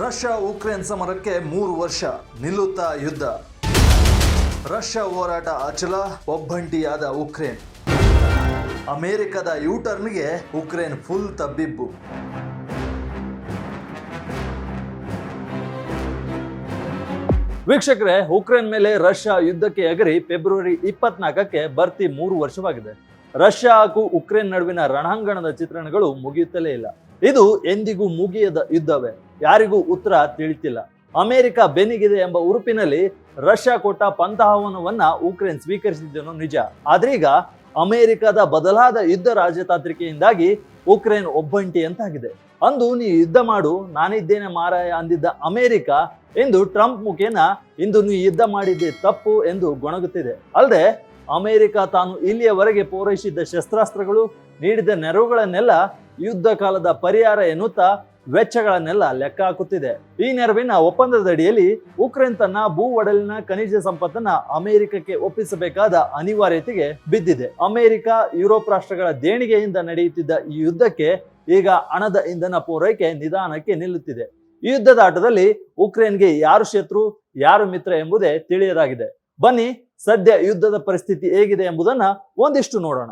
Russia Ukraine ಸಮರಕ್ಕೆ ಮೂರು ವರ್ಷ ನಿಲ್ಲುತ್ತಾ ಯುದ್ಧ. ರಷ್ಯಾ ಹೋರಾಟ ಅಚಲ, ಒಬ್ಬಂಟಿಯಾದ ಉಕ್ರೇನ್. ಅಮೆರಿಕದ ಯೂಟರ್ನ್ಗೆ ಉಕ್ರೇನ್ ಫುಲ್ ತಬ್ಬಿಬ್ಬು. ವೀಕ್ಷಕರೇ, ಉಕ್ರೇನ್ ಮೇಲೆ ರಷ್ಯಾ ಯುದ್ಧಕ್ಕೆ ಎಗರಿ ಫೆಬ್ರವರಿ ಇಪ್ಪತ್ನಾಲ್ಕಕ್ಕೆ ಬರ್ತಿ ಮೂರು ವರ್ಷವಾಗಿದೆ. ರಷ್ಯಾ ಹಾಗೂ ಉಕ್ರೇನ್ ನಡುವಿನ ರಣಾಂಗಣದ ಚಿತ್ರಣಗಳು ಮುಗಿಯುತ್ತಲೇ ಇಲ್ಲ. ಇದು ಎಂದಿಗೂ ಮುಗಿಯದ ಯುದ್ಧವೇ. ಯಾರಿಗೂ ಉತ್ತರ ತಿಳಿತಿಲ್ಲ. ಅಮೆರಿಕ ಬೆನ್ನಿಗಿದೆ ಎಂಬ ಉರುಪಿನಲ್ಲಿ ರಷ್ಯಾ ಕೊಟ್ಟ ಪಂಥಾಹ್ವಾನವನ್ನ ಉಕ್ರೇನ್ ಸ್ವೀಕರಿಸಿದ್ದನು ನಿಜ. ಆದ್ರೀಗ ಅಮೆರಿಕದ ಬದಲಾದ ಯುದ್ಧ ರಾಜತಾಂತ್ರಿಕೆಯಿಂದಾಗಿ ಉಕ್ರೇನ್ ಒಬ್ಬಂಟಿ ಅಂತಾಗಿದೆ ಅಂದು ನೀ ಯುದ್ಧ ಮಾಡು, ನಾನಿದ್ದೇನೆ ಮಾರಾಯ ಅಂದಿದ್ದ ಅಮೆರಿಕ ಎಂದು ಟ್ರಂಪ್ ಮುಖೇನ ಇಂದು ನೀ ಯುದ್ಧ ಮಾಡಿದ್ದೆ ತಪ್ಪು ಎಂದು ಗೊಣಗುತ್ತಿದೆ. ಅಲ್ಲದೆ ಅಮೆರಿಕ ತಾನು ಇಲ್ಲಿಯವರೆಗೆ ಪೂರೈಸಿದ್ದ ಶಸ್ತ್ರಾಸ್ತ್ರಗಳು, ನೀಡಿದ ನೆರವುಗಳನ್ನೆಲ್ಲ ಯುದ್ಧ ಕಾಲದ ಪರಿಹಾರ ಎನ್ನುತ್ತಾ ವೆಚ್ಚಗಳನ್ನೆಲ್ಲ ಲೆಕ್ಕ ಹಾಕುತ್ತಿದೆ. ಈ ನೆರವಿನ ಒಪ್ಪಂದದಡಿಯಲ್ಲಿ ಉಕ್ರೇನ್ ತನ್ನ ಭೂ ಒಡಲಿನ ಖನಿಜ ಸಂಪತ್ತನ್ನ ಅಮೆರಿಕಕ್ಕೆ ಒಪ್ಪಿಸಬೇಕಾದ ಅನಿವಾರ್ಯತೆಗೆ ಬಿದ್ದಿದೆ. ಅಮೆರಿಕ, ಯುರೋಪ್ ರಾಷ್ಟ್ರಗಳ ದೇಣಿಗೆಯಿಂದ ನಡೆಯುತ್ತಿದ್ದ ಈ ಯುದ್ಧಕ್ಕೆ ಈಗ ಹಣದ ಇಂಧನ ಪೂರೈಕೆ ನಿಧಾನಕ್ಕೆ ನಿಲ್ಲುತ್ತಿದೆ. ಈ ಯುದ್ಧದ ಆಟದಲ್ಲಿ ಉಕ್ರೇನ್ಗೆ ಯಾರು ಶತ್ರು, ಯಾರು ಮಿತ್ರ ಎಂಬುದೇ ತಿಳಿಯದಾಗಿದೆ. ಬನ್ನಿ, ಸದ್ಯ ಯುದ್ಧದ ಪರಿಸ್ಥಿತಿ ಹೇಗಿದೆ ಎಂಬುದನ್ನ ಒಂದಿಷ್ಟು ನೋಡೋಣ.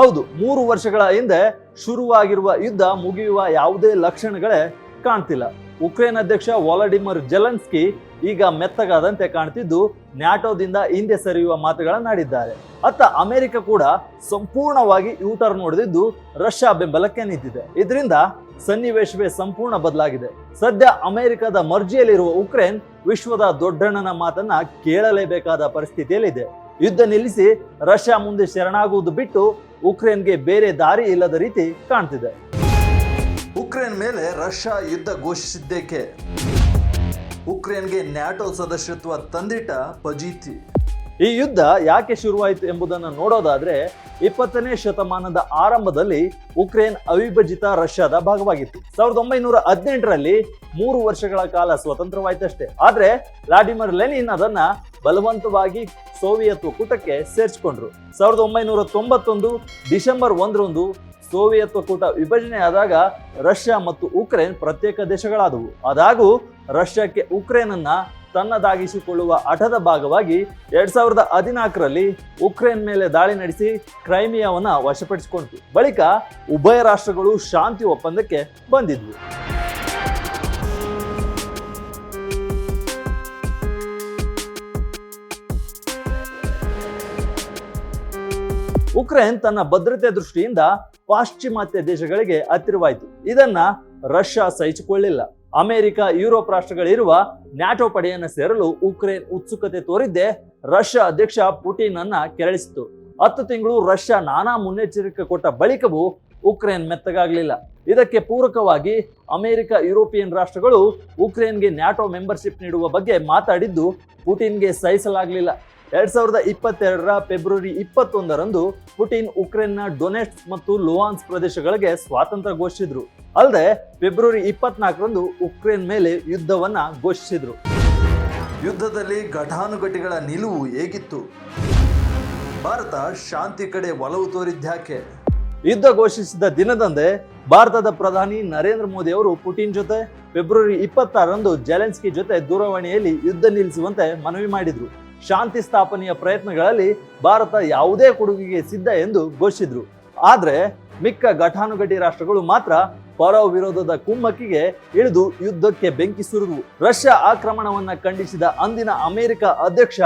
ಹೌದು, ಮೂರು ವರ್ಷಗಳ ಹಿಂದೆ ಶುರುವಾಗಿರುವ ಯುದ್ಧ ಮುಗಿಯುವ ಯಾವುದೇ ಲಕ್ಷಣಗಳೇ ಕಾಣ್ತಿಲ್ಲ. ಉಕ್ರೇನ್ ಅಧ್ಯಕ್ಷ ವಾಲಡಿಮರ್ ಜೆಲೆನ್ಸ್ಕಿ ಈಗ ಮೆತ್ತಗಾದಂತೆ ಕಾಣ್ತಿದ್ದು ನ್ಯಾಟೋದಿಂದ ಹಿಂದೆ ಸರಿಯುವ ಮಾತುಗಳನ್ನಾಡಿದ್ದಾರೆ. ಅತ್ತ ಅಮೆರಿಕ ಕೂಡ ಸಂಪೂರ್ಣವಾಗಿ ಯೂಟರ್ ನೋಡಿದಿದ್ದು ರಷ್ಯಾ ಬೆಂಬಲಕ್ಕೆ ನಿಂತಿದೆ. ಇದರಿಂದ ಸನ್ನಿವೇಶವೇ ಸಂಪೂರ್ಣ ಬದಲಾಗಿದೆ. ಸದ್ಯ ಅಮೆರಿಕದ ಮರ್ಜಿಯಲ್ಲಿರುವ ಉಕ್ರೇನ್ ವಿಶ್ವದ ದೊಡ್ಡಣ್ಣನ ಮಾತನ್ನ ಕೇಳಲೇಬೇಕಾದ ಪರಿಸ್ಥಿತಿಯಲ್ಲಿದೆ. ಯುದ್ಧ ನಿಲ್ಲಿಸಿ ರಷ್ಯಾ ಮುಂದೆ ಶರಣಾಗುವುದು ಬಿಟ್ಟು ಉಕ್ರೇನ್ಗೆ ಬೇರೆ ದಾರಿ ಇಲ್ಲದ ರೀತಿ ಕಾಣ್ತಿದೆ. ಉಕ್ರೇನ್ ಮೇಲೆ ರಷ್ಯಾ ಯುದ್ಧ ಘೋಷಿಸಿದ್ದೇಕೆ? ಉಕ್ರೇನ್ಗೆ ನ್ಯಾಟೋ ಸದಸ್ಯತ್ವ ತಂದಿಟ್ಟ ಪಜೀತಿ. ಈ ಯುದ್ಧ ಯಾಕೆ ಶುರುವಾಯಿತು ಎಂಬುದನ್ನು ನೋಡೋದಾದ್ರೆ ಇಪ್ಪತ್ತನೇ ಶತಮಾನದ ಆರಂಭದಲ್ಲಿ ಉಕ್ರೇನ್ ಅವಿಭಜಿತ ರಷ್ಯಾದ ಭಾಗವಾಗಿತ್ತು. ಸಾವಿರದ ಒಂಬೈನೂರ ಹದಿನೆಂಟರಲ್ಲಿ ಮೂರು ವರ್ಷಗಳ ಕಾಲ ಸ್ವತಂತ್ರವಾಯ್ತಷ್ಟೇ ಆದ್ರೆ ವ್ಲಾಡಿಮಿರ್ ಲೆನಿನ್ ಅದನ್ನ ಬಲವಂತವಾಗಿ ಸೋವಿಯತ್ ಒಕ್ಕೂಟಕ್ಕೆ ಸೇರಿಸಿಕೊಂಡ್ರು. ಸಾವಿರದ ಒಂಬೈನೂರ ತೊಂಬತ್ತೊಂದು ಡಿಸೆಂಬರ್ ಒಂದರಂದು ಸೋವಿಯತ್ ಒಕ್ಕೂಟ ವಿಭಜನೆ ಆದಾಗ ರಷ್ಯಾ ಮತ್ತು ಉಕ್ರೇನ್ ಪ್ರತ್ಯೇಕ ದೇಶಗಳಾದವು. ಆದಾಗೂ ರಷ್ಯಾಕ್ಕೆ ಉಕ್ರೇನ್ ಅನ್ನ ತನ್ನದಾಗಿಸಿಕೊಳ್ಳುವ ಹಠದ ಭಾಗವಾಗಿ ಎರಡ್ ಸಾವಿರದ ಹದಿನಾಲ್ಕರಲ್ಲಿ ಉಕ್ರೇನ್ ಮೇಲೆ ದಾಳಿ ನಡೆಸಿ ಕ್ರೈಮಿಯಾವನ್ನ ವಶಪಡಿಸಿಕೊಂಡಿತು ಬಳಿಕ ಉಭಯ ರಾಷ್ಟ್ರಗಳು ಶಾಂತಿ ಒಪ್ಪಂದಕ್ಕೆ ಬಂದಿದ್ವು. ಉಕ್ರೇನ್ ತನ್ನ ಭದ್ರತೆ ದೃಷ್ಟಿಯಿಂದ ಪಾಶ್ಚಿಮಾತ್ಯ ದೇಶಗಳಿಗೆ ಹತ್ತಿರವಾಯಿತು. ಇದನ್ನ ರಷ್ಯಾ ಸಹಿಸಿಕೊಳ್ಳಿಲ್ಲ. ಅಮೆರಿಕ, ಯುರೋಪ್ ರಾಷ್ಟ್ರಗಳಿರುವ ನ್ಯಾಟೋ ಪಡೆಯನ್ನು ಸೇರಲು ಉಕ್ರೇನ್ ಉತ್ಸುಕತೆ ತೋರಿದ್ದೆ ರಷ್ಯಾ ಅಧ್ಯಕ್ಷ ಪುಟಿನ್ ಅನ್ನ ಕೆರಳಿಸಿತು ಹತ್ತು ತಿಂಗಳು ರಷ್ಯಾ ನಾನಾ ಮುನ್ನೆಚ್ಚರಿಕೆ ಕೊಟ್ಟ ಬಳಿಕವೂ ಉಕ್ರೇನ್ ಮೆತ್ತಗಾಗಲಿಲ್ಲ. ಇದಕ್ಕೆ ಪೂರಕವಾಗಿ ಅಮೆರಿಕ, ಯುರೋಪಿಯನ್ ರಾಷ್ಟ್ರಗಳು ಉಕ್ರೇನ್ಗೆ ನ್ಯಾಟೋ ಮೆಂಬರ್ಶಿಪ್ ನೀಡುವ ಬಗ್ಗೆ ಮಾತಾಡಿದ್ದು ಪುಟಿನ್ಗೆ ಸಹಿಸಲಾಗಲಿಲ್ಲ. ಎರಡ್ ಸಾವಿರದ ಇಪ್ಪತ್ತೆರಡರ ಫೆಬ್ರವರಿ ಇಪ್ಪತ್ತೊಂದರಂದು ಪುಟಿನ್ ಉಕ್ರೇನ್ನ ಡೊನೆಟ್ ಮತ್ತು ಲುವಾನ್ಸ್ ಪ್ರದೇಶಗಳಿಗೆ ಸ್ವಾತಂತ್ರ್ಯ ಘೋಷಿಸಿದ್ರು. ಅಲ್ಲದೆ ಫೆಬ್ರವರಿ ಇಪ್ಪತ್ನಾಲ್ಕರಂದು ಉಕ್ರೇನ್ ಮೇಲೆ ಯುದ್ಧವನ್ನ ಘೋಷಿಸಿದ್ರು. ಯುದ್ಧದಲ್ಲಿ ಘಟಾನುಘಟಿಗಳ ನಿಲುವು ಹೇಗಿತ್ತು? ಭಾರತ ಶಾಂತಿ ಕಡೆ ಒಲವು ತೋರಿದ್ದಾಕೆ ಯುದ್ಧ ಘೋಷಿಸಿದ ದಿನದಂದೇ ಭಾರತದ ಪ್ರಧಾನಿ ನರೇಂದ್ರ ಮೋದಿ ಅವರು ಪುಟಿನ್ ಜೊತೆ ಫೆಬ್ರವರಿ ಇಪ್ಪತ್ತಾರರಂದು ಜೆಲೆನ್ಸ್ಕಿ ಜೊತೆ ದೂರವಾಣಿಯಲ್ಲಿ ಯುದ್ಧ ನಿಲ್ಲಿಸುವಂತೆ ಮನವಿ ಮಾಡಿದ್ರು. ಶಾಂತಿ ಸ್ಥಾಪನೆಯ ಪ್ರಯತ್ನಗಳಲ್ಲಿ ಭಾರತ ಯಾವುದೇ ಕೊಡುಗೆಗೆ ಸಿದ್ಧ ಎಂದು ಘೋಷಿಸಿದ್ರು. ಆದರೆ ಮಿಕ್ಕ ಘಟಾನುಘಟಿ ರಾಷ್ಟ್ರಗಳು ಮಾತ್ರ ಪರ ವಿರೋಧದ ಕುಮ್ಮಕ್ಕಿಗೆ ಇಳಿದು ಯುದ್ಧಕ್ಕೆ ಬೆಂಕಿ ಸುರಿದವು ರಷ್ಯಾ ಆಕ್ರಮಣವನ್ನು ಖಂಡಿಸಿದ ಅಂದಿನ ಅಮೆರಿಕ ಅಧ್ಯಕ್ಷ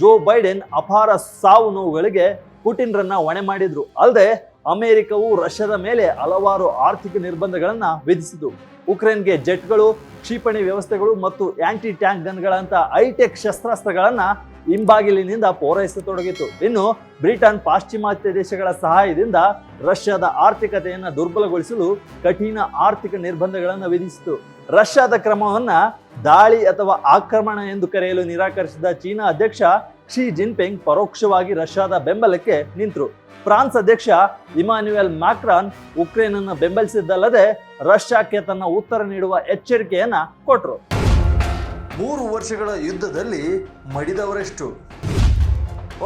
ಜೋ ಬೈಡೆನ್ ಅಪಾರ ಸಾವು ನೋವುಗಳಿಗೆ ಪುಟಿನ್ರನ್ನ ಹೊಣೆ ಮಾಡಿದ್ರು. ಅಲ್ಲದೆ ಅಮೆರಿಕವು ರಷ್ಯಾದ ಮೇಲೆ ಹಲವಾರು ಆರ್ಥಿಕ ನಿರ್ಬಂಧಗಳನ್ನು ವಿಧಿಸಿತು ಉಕ್ರೇನ್ಗೆ ಜೆಟ್ಗಳು, ಕ್ಷಿಪಣಿ ವ್ಯವಸ್ಥೆಗಳು ಮತ್ತು ಆಂಟಿ ಟ್ಯಾಂಕ್ ಗನ್ಗಳಂತ ಹೈಟೆಕ್ ಶಸ್ತ್ರಾಸ್ತ್ರಗಳನ್ನು ಹಿಂಬಾಗಿಲಿನಿಂದ ಪೂರೈಸತೊಡಗಿತು ಇನ್ನು ಬ್ರಿಟನ್ ಪಾಶ್ಚಿಮಾತ್ಯ ದೇಶಗಳ ಸಹಾಯದಿಂದ ರಷ್ಯಾದ ಆರ್ಥಿಕತೆಯನ್ನು ದುರ್ಬಲಗೊಳಿಸಲು ಕಠಿಣ ಆರ್ಥಿಕ ನಿರ್ಬಂಧಗಳನ್ನು ವಿಧಿಸಿತು ರಷ್ಯಾದ ಕ್ರಮವನ್ನು ದಾಳಿ ಅಥವಾ ಆಕ್ರಮಣ ಎಂದು ಕರೆಯಲು ನಿರಾಕರಿಸಿದ ಚೀನಾ ಅಧ್ಯಕ್ಷ ಶಿ ಜಿನ್ಪಿಂಗ್ ಪರೋಕ್ಷವಾಗಿ ರಷ್ಯಾದ ಬೆಂಬಲಕ್ಕೆ ನಿಂತರು. ಫ್ರಾನ್ಸ್ ಅಧ್ಯಕ್ಷ ಇಮಾನ್ಯುಯಲ್ ಮ್ಯಾಕ್ರಾನ್ ಉಕ್ರೇನ್ ಅನ್ನು ಬೆಂಬಲಿಸಿದ್ದಲ್ಲದೆ ರಷ್ಯಾಕ್ಕೆ ತನ್ನ ಉತ್ತರ ನೀಡುವ ಎಚ್ಚರಿಕೆಯನ್ನ ಕೊಟ್ಟರು ಮೂರು ವರ್ಷಗಳ ಯುದ್ಧದಲ್ಲಿ ಮಡಿದವರೆಷ್ಟು?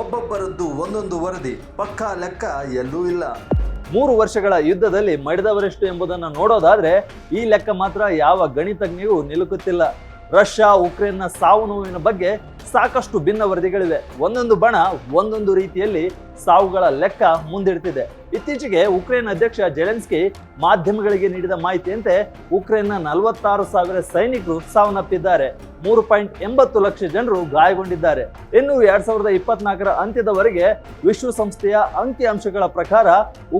ಒಬ್ಬೊಬ್ಬರದ್ದು ಒಂದೊಂದು ವರದಿ ಪಕ್ಕಾ ಲೆಕ್ಕ ಎಲ್ಲೂ ಇಲ್ಲ. ಮೂರು ವರ್ಷಗಳ ಯುದ್ಧದಲ್ಲಿ ಮಡಿದವರೆಷ್ಟು ಎಂಬುದನ್ನು ನೋಡೋದಾದ್ರೆ ಈ ಲೆಕ್ಕ ಮಾತ್ರ ಯಾವ ಗಣಿತಜ್ಞೆಯೂ ನಿಲುಕುತ್ತಿಲ್ಲ. ರಷ್ಯಾ ಉಕ್ರೇನ್ನ ಸಾವು ನೋವಿನ ಬಗ್ಗೆ ಸಾಕಷ್ಟು ಭಿನ್ನ ವರದಿಗಳಿವೆ. ಒಂದೊಂದು ಬಣ ಒಂದೊಂದು ರೀತಿಯಲ್ಲಿ ಸಾವುಗಳ ಲೆಕ್ಕ ಮುಂದಿಡ್ತಿದೆ. ಇತ್ತೀಚೆಗೆ ಉಕ್ರೇನ್ ಅಧ್ಯಕ್ಷ ಜೆಲೆನ್ಸ್ಕಿ ಮಾಧ್ಯಮಗಳಿಗೆ ನೀಡಿದ ಮಾಹಿತಿಯಂತೆ ಉಕ್ರೇನ್ನ ನಲವತ್ತಾರು ಸಾವಿರ ಸೈನಿಕರು ಸಾವನ್ನಪ್ಪಿದ್ದಾರೆ. ಮೂರು ಪಾಯಿಂಟ್ ಎಂಬತ್ತು ಲಕ್ಷ ಜನರು ಗಾಯಗೊಂಡಿದ್ದಾರೆ. ಇನ್ನು ಎರಡ್ ಸಾವಿರದ ಇಪ್ಪತ್ನಾಲ್ಕರ ಅಂತ್ಯದವರೆಗೆ ವಿಶ್ವಸಂಸ್ಥೆಯ ಅಂಕಿ ಅಂಶಗಳ ಪ್ರಕಾರ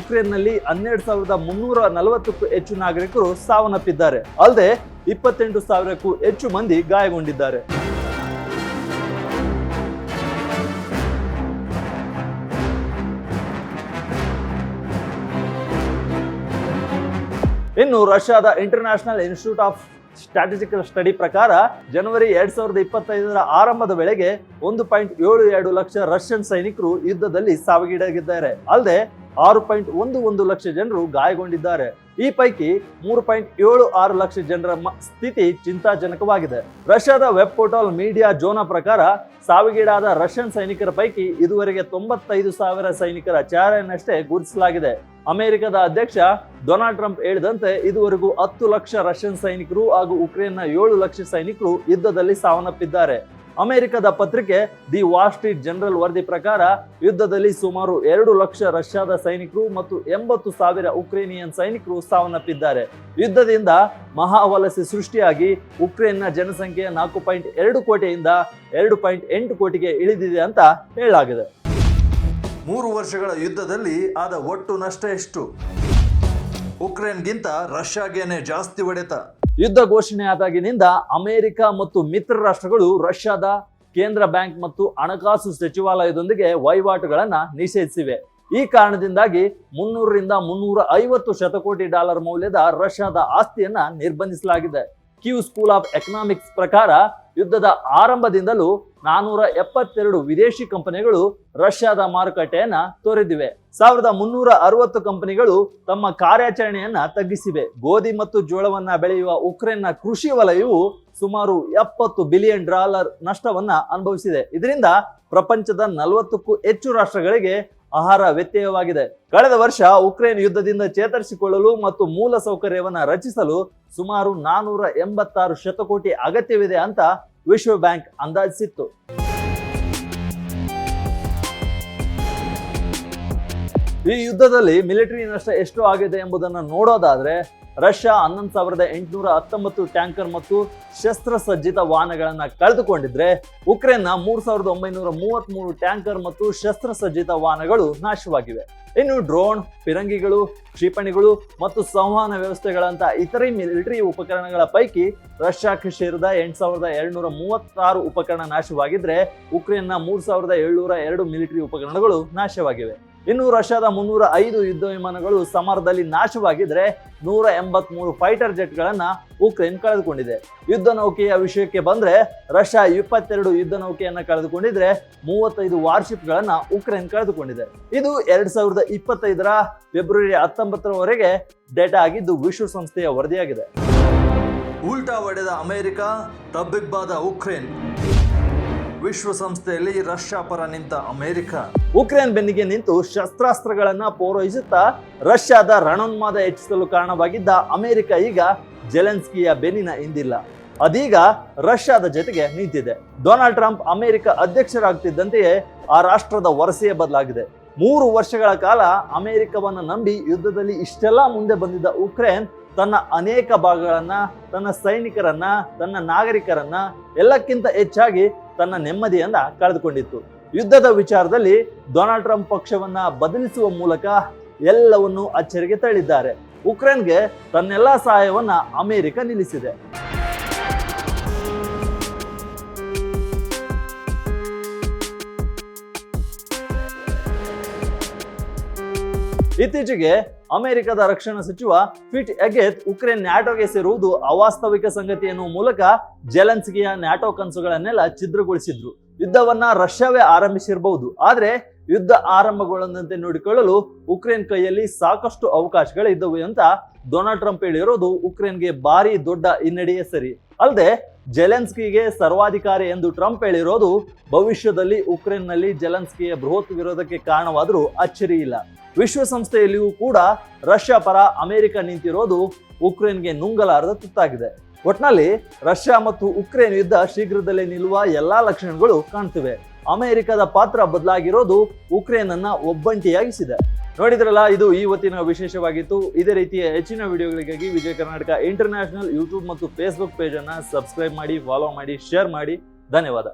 ಉಕ್ರೇನ್ನಲ್ಲಿ ಹನ್ನೆರಡು ಸಾವಿರದ ಮುನ್ನೂರ ನಲವತ್ತಕ್ಕೂ ಹೆಚ್ಚು ನಾಗರಿಕರು ಸಾವನ್ನಪ್ಪಿದ್ದಾರೆ. ಅಲ್ಲದೆ ಇಪ್ಪತ್ತೆಂಟು ಸಾವಿರಕ್ಕೂ ಹೆಚ್ಚು ಮಂದಿ ಗಾಯಗೊಂಡಿದ್ದಾರೆ. ಇನ್ನು ರಷ್ಯಾದ international institute of strategical study ಪ್ರಕಾರ ಜನವರಿ ಎರಡ್ ಸಾವಿರದ ಇಪ್ಪತ್ತೈದರ ಆರಂಭದ ವೇಳೆಗೆ ಒಂದು ಪಾಯಿಂಟ್ ಏಳು ಎರಡು ಲಕ್ಷ ರಷ್ಯನ್ ಸೈನಿಕರು ಯುದ್ಧದಲ್ಲಿ ಸಾವಿಗೀಡಾಗಿದ್ದಾರೆ. ಅಲ್ಲದೆ ಆರು ಪಾಯಿಂಟ್ ಒಂದು ಒಂದು ಲಕ್ಷ ಜನರು ಗಾಯಗೊಂಡಿದ್ದಾರೆ. ಈ ಪೈಕಿ ಮೂರು ಪಾಯಿಂಟ್ ಏಳು ಆರು ಲಕ್ಷ ಜನರ ಸ್ಥಿತಿ ಚಿಂತಾಜನಕವಾಗಿದೆ. ರಷ್ಯಾದ ವೆಬ್ ಪೋರ್ಟಲ್ ಮೀಡಿಯಾ ಜೋನ ಪ್ರಕಾರ ಸಾವಿಗೀಡಾದ ರಷ್ಯನ್ ಸೈನಿಕರ ಪೈಕಿ ಇದುವರೆಗೆ ತೊಂಬತ್ತೈದು ಸಾವಿರ ಸೈನಿಕರ ಚಾರನ್ನಷ್ಟೇ ಗುರುತಿಸಲಾಗಿದೆ. ಅಮೆರಿಕದ ಅಧ್ಯಕ್ಷ ಡೊನಾಲ್ಡ್ ಟ್ರಂಪ್ ಹೇಳಿದಂತೆ ಇದುವರೆಗೂ ಹತ್ತು ಲಕ್ಷ ರಷ್ಯನ್ ಸೈನಿಕರು ಹಾಗೂ ಉಕ್ರೇನ್ನ ಏಳು ಲಕ್ಷ ಸೈನಿಕರು ಯುದ್ಧದಲ್ಲಿ ಸಾವನ್ನಪ್ಪಿದ್ದಾರೆ. ಅಮೆರಿಕದ ಪತ್ರಿಕೆ ದಿ ವಾಲ್ ಸ್ಟ್ರೀಟ್ ಜನರಲ್ ವರದಿ ಪ್ರಕಾರ ಯುದ್ಧದಲ್ಲಿ ಸುಮಾರು ಎರಡು ಲಕ್ಷ ರಷ್ಯಾದ ಸೈನಿಕರು ಮತ್ತು ಎಂಬತ್ತು ಸಾವಿರ ಉಕ್ರೇನಿಯನ್ ಸೈನಿಕರು ಸಾವನ್ನಪ್ಪಿದ್ದಾರೆ. ಯುದ್ಧದಿಂದ ಮಹಾವಲಸೆ ಸೃಷ್ಟಿಯಾಗಿ ಉಕ್ರೇನ್ನ ಜನಸಂಖ್ಯೆ ನಾಲ್ಕು ಪಾಯಿಂಟ್ ಎರಡು ಕೋಟಿಯಿಂದ ಎರಡು ಪಾಯಿಂಟ್ ಎಂಟು ಕೋಟಿಗೆ ಇಳಿದಿದೆ ಅಂತ ಹೇಳಲಾಗಿದೆ. ಮೂರು ವರ್ಷಗಳ ಯುದ್ಧದಲ್ಲಿ ಆದ ಒಟ್ಟು ನಷ್ಟ ಎಷ್ಟು? ಉಕ್ರೇನ್ಗಿಂತ ರಷ್ಯಾಗೇನೆ ಜಾಸ್ತಿ ಹೊಡೆತ. ಯುದ್ಧ ಘೋಷಣೆಯಾದಾಗಿನಿಂದ ಅಮೆರಿಕ ಮತ್ತು ಮಿತ್ರ ರಾಷ್ಟ್ರಗಳು ರಷ್ಯಾದ ಕೇಂದ್ರ ಬ್ಯಾಂಕ್ ಮತ್ತು ಹಣಕಾಸು ಸಚಿವಾಲಯದೊಂದಿಗೆ ವಹಿವಾಟುಗಳನ್ನು ನಿಷೇಧಿಸಿವೆ. ಈ ಕಾರಣದಿಂದಾಗಿ ಮುನ್ನೂರರಿಂದ ಮುನ್ನೂರ ಐವತ್ತು ಶತಕೋಟಿ ಡಾಲರ್ ಮೌಲ್ಯದ ರಷ್ಯಾದ ಆಸ್ತಿಯನ್ನ ನಿರ್ಬಂಧಿಸಲಾಗಿದೆ. ಕ್ಯೂ ಸ್ಕೂಲ್ ಆಫ್ ಎಕನಾಮಿಕ್ಸ್ ಪ್ರಕಾರ ಯುದ್ಧದ ಆರಂಭದಿಂದಲೂ ನಾನೂರ ಎಪ್ಪತ್ತೆರಡು ವಿದೇಶಿ ಕಂಪನಿಗಳು ರಷ್ಯಾದ ಮಾರುಕಟ್ಟೆಯನ್ನ ತೊರೆದಿವೆ. ಸಾವಿರದ ಮುನ್ನೂರ ಅರವತ್ತು ಕಂಪನಿಗಳು ತಮ್ಮ ಕಾರ್ಯಾಚರಣೆಯನ್ನ ತಗ್ಗಿಸಿವೆ. ಗೋಧಿ ಮತ್ತು ಜೋಳವನ್ನ ಬೆಳೆಯುವ ಉಕ್ರೇನ್ನ ಕೃಷಿ ವಲಯವು ಸುಮಾರು ಎಪ್ಪತ್ತು ಬಿಲಿಯನ್ ಡಾಲರ್ ನಷ್ಟವನ್ನ ಅನುಭವಿಸಿದೆ. ಇದರಿಂದ ಪ್ರಪಂಚದ ನಲವತ್ತಕ್ಕೂ ಹೆಚ್ಚು ರಾಷ್ಟ್ರಗಳಿಗೆ ಆಹಾರ ವ್ಯತ್ಯಯವಾಗಿದೆ. ಕಳೆದ ವರ್ಷ ಉಕ್ರೇನ್ ಯುದ್ಧದಿಂದ ಚೇತರಿಸಿಕೊಳ್ಳಲು ಮತ್ತು ಮೂಲ ಸೌಕರ್ಯವನ್ನು ರಚಿಸಲು ಸುಮಾರು ನಾನೂರ ಎಂಬತ್ತಾರು ಶತಕೋಟಿ ಅಗತ್ಯವಿದೆ ಅಂತ ವಿಶ್ವ ಬ್ಯಾಂಕ್ ಅಂದಾಜಿಸಿತ್ತು. ಈ ಯುದ್ಧದಲ್ಲಿ ಮಿಲಿಟರಿ ನಷ್ಟ ಎಷ್ಟು ಆಗಿದೆ ಎಂಬುದನ್ನು ನೋಡೋದಾದ್ರೆ ರಷ್ಯಾ ಹನ್ನೊಂದು ಸಾವಿರದ ಎಂಟುನೂರ ಹತ್ತೊಂಬತ್ತು ಟ್ಯಾಂಕರ್ ಮತ್ತು ಶಸ್ತ್ರಸಜ್ಜಿತ ವಾಹನಗಳನ್ನು ಕಳೆದುಕೊಂಡಿದ್ರೆ ಉಕ್ರೇನ್ನ ಮೂರ್ ಸಾವಿರದ ಒಂಬೈನೂರ ಮೂವತ್ತ್ ಮೂರು ಟ್ಯಾಂಕರ್ ಮತ್ತು ಶಸ್ತ್ರಸಜ್ಜಿತ ವಾಹನಗಳು ನಾಶವಾಗಿವೆ. ಇನ್ನು ಡ್ರೋನ್ ಫಿರಂಗಿಗಳು ಕ್ಷಿಪಣಿಗಳು ಮತ್ತು ಸಂವಹನ ವ್ಯವಸ್ಥೆಗಳಂತಹ ಇತರೆ ಮಿಲಿಟರಿ ಉಪಕರಣಗಳ ಪೈಕಿ ರಷ್ಯಾಕ್ಕೆ ಸೇರಿದ ಎಂಟು ಸಾವಿರದ ಏಳ್ನೂರ ಮೂವತ್ತಾರು ಉಪಕರಣ ನಾಶವಾಗಿದ್ರೆ ಉಕ್ರೇನ್ನ ಮೂರು ಸಾವಿರದ ಏಳ್ನೂರ ಎರಡು ಮಿಲಿಟರಿ ಉಪಕರಣಗಳು ನಾಶವಾಗಿವೆ. ಇನ್ನು ರಷ್ಯಾದ ಮುನ್ನೂರ ಐದು ಯುದ್ಧ ವಿಮಾನಗಳು ಸಮರದಲ್ಲಿ ನಾಶವಾಗಿದ್ರೆ ನೂರ ಎಂಬತ್ಮೂರು ಫೈಟರ್ ಜೆಟ್ಗಳನ್ನ ಉಕ್ರೇನ್ ಕಳೆದುಕೊಂಡಿದೆ. ಯುದ್ಧ ನೌಕೆಯ ವಿಷಯಕ್ಕೆ ಬಂದ್ರೆ ರಷ್ಯಾ ಇಪ್ಪತ್ತೆರಡು ಯುದ್ಧ ನೌಕೆಯನ್ನ ಕಳೆದುಕೊಂಡಿದ್ರೆ ಮೂವತ್ತೈದು ವಾರ್ಶಿಪ್ಗಳನ್ನ ಉಕ್ರೇನ್ ಕಳೆದುಕೊಂಡಿದೆ. ಇದು ಎರಡ್ ಸಾವಿರದ ಇಪ್ಪತ್ತೈದರ ಫೆಬ್ರವರಿ ಹತ್ತೊಂಬತ್ತರವರೆಗೆ ಡೇಟಾ ಆಗಿದ್ದು ವಿಶ್ವಸಂಸ್ಥೆಯ ವರದಿಯಾಗಿದೆ. ಉಲ್ಟಾ ಒಡೆದ ಅಮೆರಿಕ, ತಬ್ಬಿಬ್ಬಾದ ಉಕ್ರೇನ್ ವಿಶ್ವಸಂಸ್ಥೆಯಲ್ಲಿ ರಷ್ಯಾ ಪರ ನಿಂತ ಅಮೆರಿಕ. ಉಕ್ರೇನ್ ಬೆನ್ನಿಗೆ ನಿಂತು ಶಸ್ತ್ರಾಸ್ತ್ರಗಳನ್ನ ಪೂರೈಸುತ್ತಾ ರಷ್ಯಾದ ರಣೋನ್ಮಾದ ಹೆಚ್ಚಿಸಲು ಕಾರಣವಾಗಿದ್ದ ಅಮೆರಿಕ ಈಗ ಜೆಲೆನ್ಸ್ಕಿಯ ಬೆನ್ನಿನ ಹಿಂದಿಲ್ಲ. ಅದೀಗ ರಷ್ಯಾದ ಜೊತೆಗೆ ನಿಂತಿದೆ. ಡೊನಾಲ್ಡ್ ಟ್ರಂಪ್ ಅಮೆರಿಕ ಅಧ್ಯಕ್ಷರಾಗ್ತಿದ್ದಂತೆಯೇ ಆ ರಾಷ್ಟ್ರದ ವರಸೆಯೇ ಬದಲಾಗಿದೆ. ಮೂರು ವರ್ಷಗಳ ಕಾಲ ಅಮೆರಿಕವನ್ನ ನಂಬಿ ಯುದ್ಧದಲ್ಲಿ ಇಷ್ಟೆಲ್ಲ ಮುಂದೆ ಬಂದಿದ್ದ ಉಕ್ರೇನ್ ತನ್ನ ಅನೇಕ ಭಾಗಗಳನ್ನ, ತನ್ನ ಸೈನಿಕರನ್ನ, ತನ್ನ ನಾಗರಿಕರನ್ನ ಎಲ್ಲಕ್ಕಿಂತ ಹೆಚ್ಚಾಗಿ ತನ್ನ ನೆಮ್ಮದಿಯನ್ನ ಕಳೆದುಕೊಂಡಿತ್ತು. ಯುದ್ಧದ ವಿಚಾರದಲ್ಲಿ ಡೊನಾಲ್ಡ್ ಟ್ರಂಪ್ ಪಕ್ಷವನ್ನ ಬದಲಿಸುವ ಮೂಲಕ ಎಲ್ಲವನ್ನೂ ಅಚ್ಚರಿಗೆ ತಳ್ಳಿದ್ದಾರೆ. ಉಕ್ರೇನ್ಗೆ ತನ್ನೆಲ್ಲ ಸಹಾಯವನ್ನ ಅಮೆರಿಕ ನಿಲ್ಲಿಸಿದೆ. ಇತ್ತೀಚೆಗೆ ಅಮೆರಿಕದ ರಕ್ಷಣಾ ಸಚಿವ ಫಿಟ್ ಎಗೆತ್ ಉಕ್ರೇನ್ ನ್ಯಾಟೋಗೆ ಸೇರುವುದು ಅವಾಸ್ತವಿಕ ಸಂಗತಿ ಎನ್ನುವ ಮೂಲಕ ಜೆಲೆನ್ಸ್ಕಿಯ ನ್ಯಾಟೋ ಕನಸುಗಳನ್ನೆಲ್ಲ ಛಿದ್ರಗೊಳಿಸಿದ್ರು. ಯುದ್ಧವನ್ನ ರಷ್ಯಾವೇ ಆರಂಭಿಸಿರಬಹುದು. ಆದ್ರೆ ಯುದ್ಧ ಆರಂಭಗೊಳ್ಳದಂತೆ ನೋಡಿಕೊಳ್ಳಲು ಉಕ್ರೇನ್ ಕೈಯಲ್ಲಿ ಸಾಕಷ್ಟು ಅವಕಾಶಗಳಿದ್ದವು ಅಂತ ಡೊನಾಲ್ಡ್ ಟ್ರಂಪ್ ಹೇಳಿರೋದು ಉಕ್ರೇನ್ಗೆ ಭಾರಿ ದೊಡ್ಡ ಹಿನ್ನಡೆಯೇ ಸರಿ. ಅಲ್ಲದೆ ಜೆಲೆನ್ಸ್ಕಿಗೆ ಸರ್ವಾಧಿಕಾರಿ ಎಂದು ಟ್ರಂಪ್ ಹೇಳಿರೋದು ಭವಿಷ್ಯದಲ್ಲಿ ಉಕ್ರೇನ್ನಲ್ಲಿ ಜೆಲೆನ್ಸ್ಕಿಯ ಬೃಹತ್ ವಿರೋಧಕ್ಕೆ ಕಾರಣವಾದರೂ ಅಚ್ಚರಿ ಇಲ್ಲ. ವಿಶ್ವಸಂಸ್ಥೆಯಲ್ಲಿಯೂ ಕೂಡ ರಷ್ಯಾ ಪರ ಅಮೆರಿಕ ನಿಂತಿರೋದು ಉಕ್ರೇನ್ಗೆ ನುಂಗಲಾರದ ತುತ್ತಾಗಿದೆ. ಒಟ್ನಲ್ಲಿ ರಷ್ಯಾ ಮತ್ತು ಉಕ್ರೇನ್ ಯುದ್ಧ ಶೀಘ್ರದಲ್ಲೇ ನಿಲ್ಲುವ ಎಲ್ಲಾ ಲಕ್ಷಣಗಳು ಕಾಣ್ತಿವೆ. ಅಮೆರಿಕದ ಪಾತ್ರ ಬದಲಾಗಿರೋದು ಉಕ್ರೇನ್ ಅನ್ನ ಒಬ್ಬಂಟಿಯಾಗಿಸಿದೆ. ನೋಡಿದ್ರಲ್ಲ, ಇದು ಇವತ್ತಿನ ವಿಶೇಷವಾಗಿತ್ತು. ಇದೇ ರೀತಿಯ ಹೆಚ್ಚಿನ ವಿಡಿಯೋಗಳಿಗಾಗಿ ವಿಜಯ ಕರ್ನಾಟಕ ಇಂಟರ್ನ್ಯಾಷನಲ್ ಯೂಟ್ಯೂಬ್ ಮತ್ತು ಫೇಸ್ಬುಕ್ ಪೇಜನ್ನು ಸಬ್ಸ್ಕ್ರೈಬ್ ಮಾಡಿ ಫಾಲೋ ಮಾಡಿ ಶೇರ್ ಮಾಡಿ. ಧನ್ಯವಾದ.